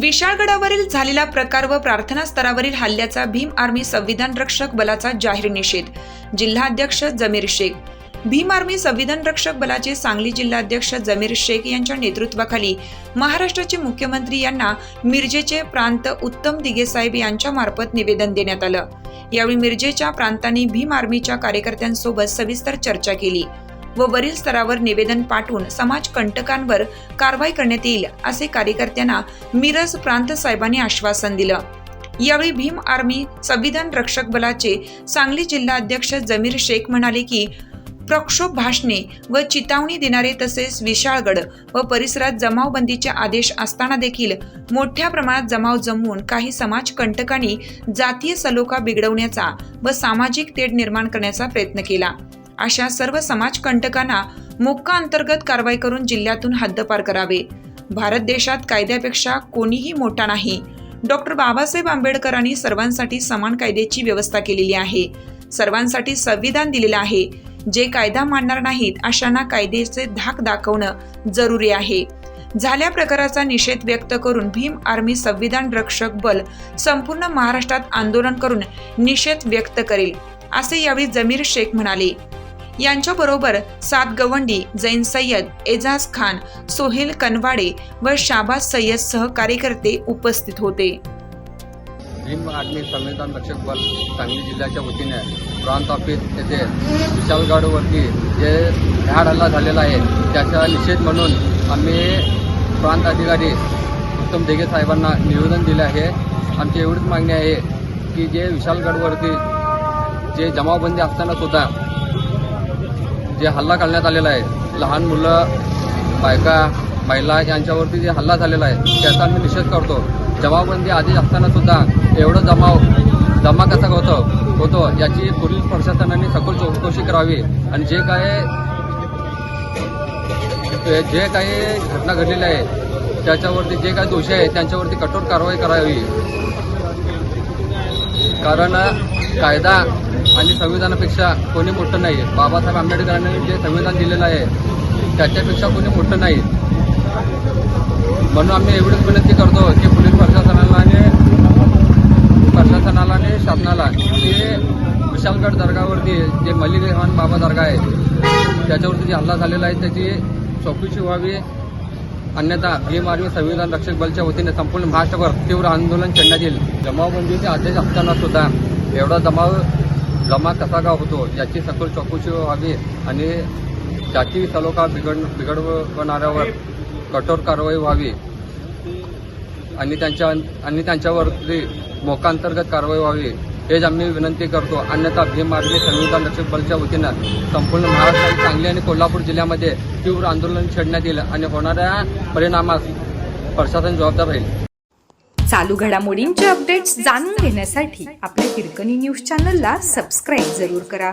विशाळगडावरील झालेला प्रकार व प्रार्थना स्तरावरील हल्ल्याचा भीम आर्मी संविधान रक्षक बलाचा जाहीर निषेध. जिल्हाध्यक्ष जमीर शेख भीम आर्मी संविधान रक्षक बलाचे सांगली जिल्हाध्यक्ष जमीर शेख यांच्या नेतृत्वाखाली महाराष्ट्राचे मुख्यमंत्री यांना मिरजेचे प्रांत उत्तम दिगेसाहेब यांच्या मार्फत निवेदन देण्यात आलं. यावेळी मिरजेच्या प्रांतांनी भीम आर्मीच्या कार्यकर्त्यांसोबत सविस्तर चर्चा केली व वरील स्तरावर निवेदन पाठवून समाज कंटकांवर कारवाई करण्यात येईल असे कार्यकर्त्यांना मिरज प्रांत साहेबांनी आश्वासन दिलं. यावेळी भीम आर्मी संविधान रक्षक बलाचे सांगली जिल्हाध्यक्ष जमीर शेख म्हणाले की प्रक्षोभ भाषणे व चितावणी देणारे तसेच विशाळगड व परिसरात जमावबंदीचे आदेश असताना देखील मोठ्या प्रमाणात जमाव जमवून काही समाज कंटकांनी जातीय सलोखा बिघडवण्याचा व सामाजिक तेढ निर्माण करण्याचा प्रयत्न केला. अशा सर्व समाज कंटकांना मोक्का अंतर्गत कारवाई करून जिल्ह्यातून हद्दपार करावे. भारत देशात कायद्यापेक्षा कोणीही मोठा नाही. डॉक्टर बाबासाहेब आंबेडकरांनी सर्वांसाठी समान कायद्याची व्यवस्था केलेली आहे. सर्वांसाठी संविधान दिलेलं आहे. जे कायदा मानणार नाहीत अशांना कायदेचे धाक दाखवणं जरुरी आहे. झाल्या प्रकाराचा निषेध व्यक्त करून भीम आर्मी संविधान रक्षक बल संपूर्ण महाराष्ट्रात आंदोलन करून निषेध व्यक्त करेल असे यावेळी जमीर शेख म्हणाले. यांच्याबरोबर सात गवंडी जैन सय्यद एजाज खान सोहेल कनवाडे व शाबाज सय्यद सह कार्यकर्ते उपस्थित होते. भीम आर्मी संविधान रक्षक बल सांगली जिल्ह्याच्या वतीने प्रांत ऑफिस येथे विशालगडवरती जे भ्याड हल्ला झालेला आहे त्याचा निषेध म्हणून आम्ही प्रांत अधिकारी उत्तम देगे साहेबांना निवेदन दिले आहे. आमची एवढीच मागणी आहे की जे विशालगडवरती जे जमावबंदी असताना सुद्धा जे हल्ला करण्यात आलेला आहे लहान मुलं बायका महिला यांच्यावरती जे हल्ला झालेला आहे त्याचा आम्ही निषेध करतो. जमावबंदी आधी असताना सुद्धा एवढं जमाव जमा कसा होतो होतो याची पोलीस प्रशासनाने सखोल चौकशी करावी. आणि जे काय जे काही घटना घडलेल्या आहे त्याच्यावरती जे काही दोषी आहेत त्यांच्यावरती कठोर कारवाई करावी. कारण कायदा आणि संविधानापेक्षा कोणी मोठं नाही. बाबासाहेब आंबेडकरांनी जे संविधान दिलेलं आहे त्याच्यापेक्षा कोणी मोठं नाही. म्हणून आम्ही एवढीच विनंती करतो की पोलीस प्रशासनाला आणि प्रशासनाला आणि शासनाला की विशालगड दर्गावरती जे मलिक रेहमान बाबा दर्गा आहे त्याच्यावरती जे हल्ला झालेला आहे त्याची चौकशी व्हावी. अन्यथा भीम आर्मी संविधान रक्षक बलच्या वतीने संपूर्ण महाराष्ट्रभर तीव्र आंदोलन छेडण्यात येईल. जमावबंदीचे आदेश असताना सुद्धा एवढा जमाव जमा कसा का होतो याची सखोल चौकशी व्हावी आणि जाती सलोखा बिघड बिघडवणाऱ्यावर कठोर कारवाई व्हावी आणि त्यांच्या आणि त्यांच्यावरती मोकांतर्गत कारवाई व्हावी. हेच आम्ही विनंती करतो. अन्यथा भीम संविधान रक्षक बलच्या वतीनं संपूर्ण महाराष्ट्रात सांगली आणि कोल्हापूर जिल्ह्यामध्ये तीव्र आंदोलन छेडण्यात येईल आणि होणाऱ्या परिणामास प्रशासन जबाबदार राहील. चालू घडामोडींचे अपडेट्स जाणून घेण्यासाठी आपल्या हिरकणी न्यूज चॅनलला सबस्क्राईब जरूर करा.